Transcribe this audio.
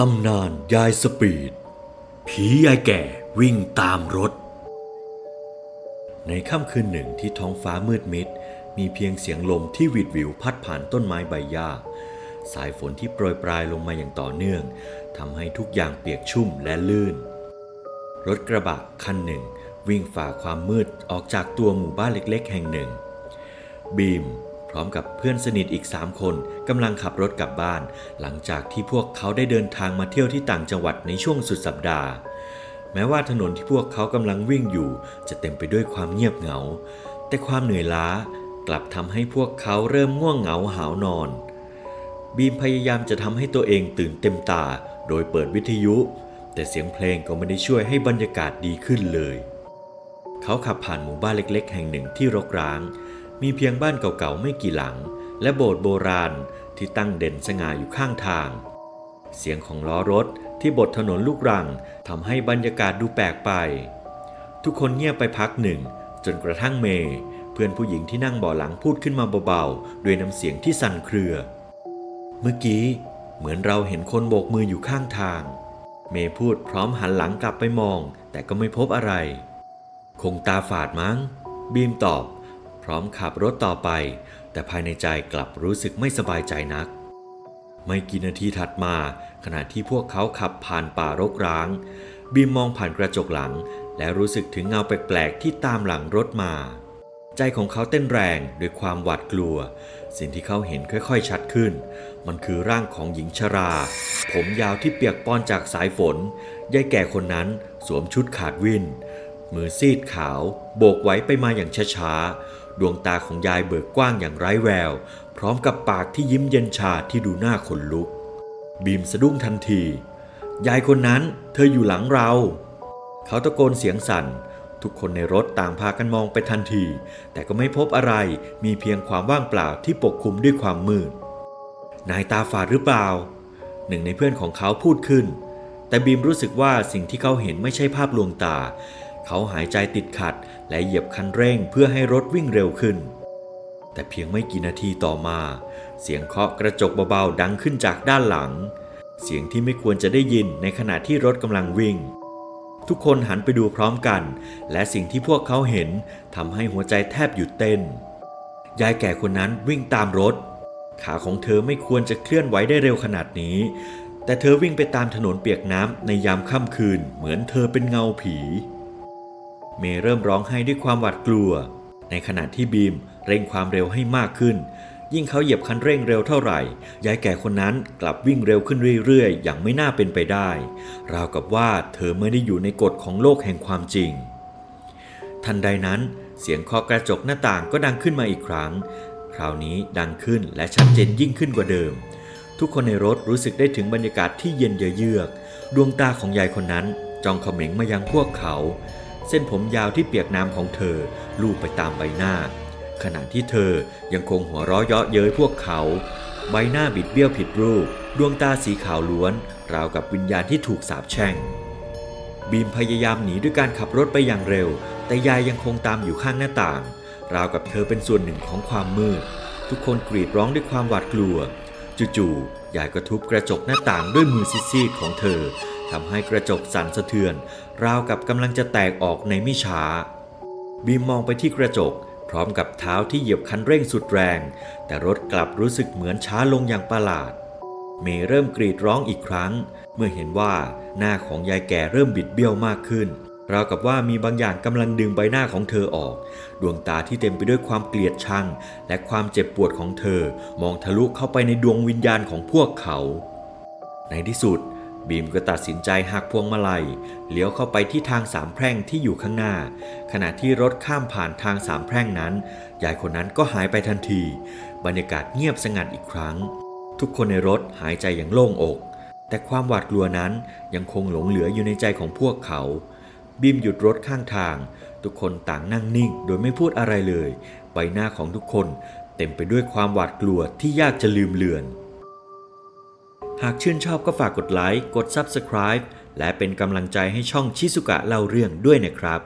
ตำนานยายสปีด ผียายแก่วิ่งตามรถ ในค่ำคืนหนึ่งที่ท้องฟ้ามืดมิด มีเพียงเสียงลมที่หวิดหวิวพัดผ่านต้นไม้ใบหญ้า สายฝนที่โปรยปลายลงมาอย่างต่อเนื่องทำให้ทุกอย่างเปียกชุ่มและลื่น รถกระบะคันหนึ่ง วิ่งฝ่าความมืดออกจากตัวหมู่บ้านเล็ก ๆ แห่งหนึ่ง บีม ร้อมกับเพื่อนสนิทอีก 3 คนกำลังขับรถกลับบ้าน หลังจากที่พวกเขาได้เดินทางมาเที่ยวที่ต่างจังหวัดในช่วงสุดสัปดาห์ แม้ว่าถนนที่พวกเขากำลังวิ่งอยู่ จะเต็มไปด้วยความเงียบเหงา แต่ความเหนื่อยล้ากลับทำให้พวกเขาเริ่มง่วงเหงาหาวนอน บีมพยายามจะทำให้ตัวเองตื่นเต็มตา โดยเปิดวิทยุ แต่เสียงเพลงก็ไม่ได้ช่วยให้บรรยากาศดีขึ้นเลย เขาขับผ่านหมู่บ้านเล็ก ๆ แห่งหนึ่งที่รกร้าง มีเพียงบ้านเก่าๆไม่กี่หลัง และโบสถ์โบราณที่ตั้งเด่นสง่าอยู่ข้างทาง เสียงของล้อรถที่บดถนนลูกรังทำให้บรรยากาศดูแปลกไป ทุกคนเงียบไปพักหนึ่ง จนกระทั่งเมย์เพื่อนผู้หญิงที่นั่งเบาะหลังพูดขึ้นมาเบาๆด้วยน้ำเสียงที่สั่นเครือ เมื่อกี้เหมือนเราเห็นคนโบกมืออยู่ข้างทาง เมย์พูดพร้อมหันหลังกลับไปมอง แต่ก็ไม่พบอะไร คงตาฝาดมั้ง บีมตอบ พร้อมขับรถต่อไป แต่ภายในใจกลับรู้สึกไม่สบายใจนัก ไม่กี่นาทีถัดมา ขณะที่พวกเขาขับผ่านป่ารกร้าง บีมมองผ่านกระจกหลัง และรู้สึกถึงเงาแปลกๆที่ตามหลังรถมา ใจของเขาเต้นแรงด้วยความหวาดกลัว สิ่งที่เขาเห็นค่อยๆ ชัดขึ้น มันคือร่างของหญิงชรา ผมยาวที่เปียกปอนจากสายฝนยายแก่คนนั้นสวมชุดขาดวินมือซีดขาว โบกไว้ไปมาอย่างช้าๆ ดวงตาของยายเบิกกว้างอย่างไร้แวว พร้อมกับปากที่ยิ้มเย็นชาที่ดูหน้าขนลุก บีมสะดุ้งทันที ยายคนนั้นเธออยู่หลังเรา เขาตะโกนเสียงสั่น ทุกคนในรถต่างพากันมองไปทันที แต่ก็ไม่พบอะไรมีเพียงความว่างเปล่าที่ปกคลุมด้วยความมืด นายตาฝาดหรือเปล่า หนึ่งในเพื่อนของเขาพูดขึ้น แต่บีมรู้สึกว่าสิ่งที่เขาเห็นไม่ใช่ภาพลวงตา เขาหายใจติดขัดและเหยียบคันเร่งเพื่อให้รถวิ่งเร็วขึ้น แต่เพียงไม่กี่นาทีต่อมา เสียงเคาะกระจกเบาๆดังขึ้นจากด้านหลัง เสียงที่ไม่ควรจะได้ยินในขณะที่รถกำลังวิ่ง ทุกคนหันไปดูพร้อมกัน และสิ่งที่พวกเขาเห็นทำให้หัวใจแทบหยุดเต้น ยายแก่คนนั้นวิ่งตามรถ ขาของเธอไม่ควรจะเคลื่อนไหวได้เร็วขนาดนี้ แต่เธอวิ่งไปตามถนนเปียกน้ำในยามค่ำคืนเหมือนเธอเป็นเงาผี เมย์เริ่มร้องไห้ด้วยความหวาดกลัว ในขณะที่บีมเร่งความเร็วให้มากขึ้น ยิ่งเขาเหยียบคันเร่งเร็วเท่าไหร่ ยายแก่คนนั้นกลับวิ่งเร็วขึ้นเรื่อยๆ อย่างไม่น่าเป็นไปได้ ราวกับว่าเธอไม่ได้อยู่ในกฎของโลกแห่งความจริง ทันใดนั้นเสียงเคาะกระจกหน้าต่างก็ดังขึ้นมาอีกครั้ง คราวนี้ดังขึ้นและชัดเจนยิ่งขึ้นกว่าเดิม ทุกคนในรถรู้สึกได้ถึงบรรยากาศที่เย็นเยือก ดวงตาของยายคนนั้นจ้องเขม็งมายังพวกเขา เส้นผมยาวที่เปียกน้ำของเธอลูบไปตามใบหน้า ขณะที่เธอยังคงหัวเราะเยาะเย้ยพวกเขา ใบหน้าบิดเบี้ยวผิดรูป ดวงตาสีขาวล้วน ราวกับวิญญาณที่ถูกสาปแช่ง บีมพยายามหนีด้วยการขับรถไปอย่างเร็ว แต่ยายยังคงตามอยู่ข้างหน้าต่าง ราวกับเธอเป็นส่วนหนึ่งของความมืด ทุกคนกรีดร้องด้วยความหวาดกลัว จู่ๆยายก็ทุบกระจกหน้าต่างด้วยมือซีดๆของเธอ ทำให้กระจกสั่นสะเทือน ราวกับกำลังจะแตกออกในไม่ช้า บีมมองไปที่กระจก พร้อมกับเท้าที่เหยียบคันเร่งสุดแรง แต่รถกลับรู้สึกเหมือนช้าลงอย่างประหลาด เมย์เริ่มกรีดร้องอีกครั้ง เมื่อเห็นว่าหน้าของยายแก่เริ่มบิดเบี้ยวมากขึ้น ราวกับว่ามีบางอย่างกำลังดึงใบหน้าของเธอออก ดวงตาที่เต็มไปด้วยความเกลียดชัง และความเจ็บปวดของเธอ มองทะลุเข้าไปในดวงวิญญาณของพวกเขา ในที่สุด บีมก็ตัดสินใจหักพวงมาลัยเลี้ยวเข้าไปที่ทางสามแพร่งที่อยู่ข้างหน้า ขณะที่รถข้ามผ่านทางสามแพร่งนั้นยายคนนั้นก็หายไปทันที บรรยากาศเงียบสงัดอีกครั้ง ทุกคนในรถหายใจอย่างโล่งอก แต่ความหวาดกลัวนั้นยังคงหลงเหลืออยู่ในใจของพวกเขาบีมหยุดรถข้างทาง ทุกคนต่างนั่งนิ่งโดยไม่พูดอะไรเลย ใบหน้าของทุกคนเต็มไปด้วยความหวาดกลัวที่ยากจะลืมเลือน หากชื่นชอบก็ฝากกดไลค์ กด Subscribe และเป็นกำลังใจให้ช่องชิสุกะเล่าเรื่องด้วยนะครับ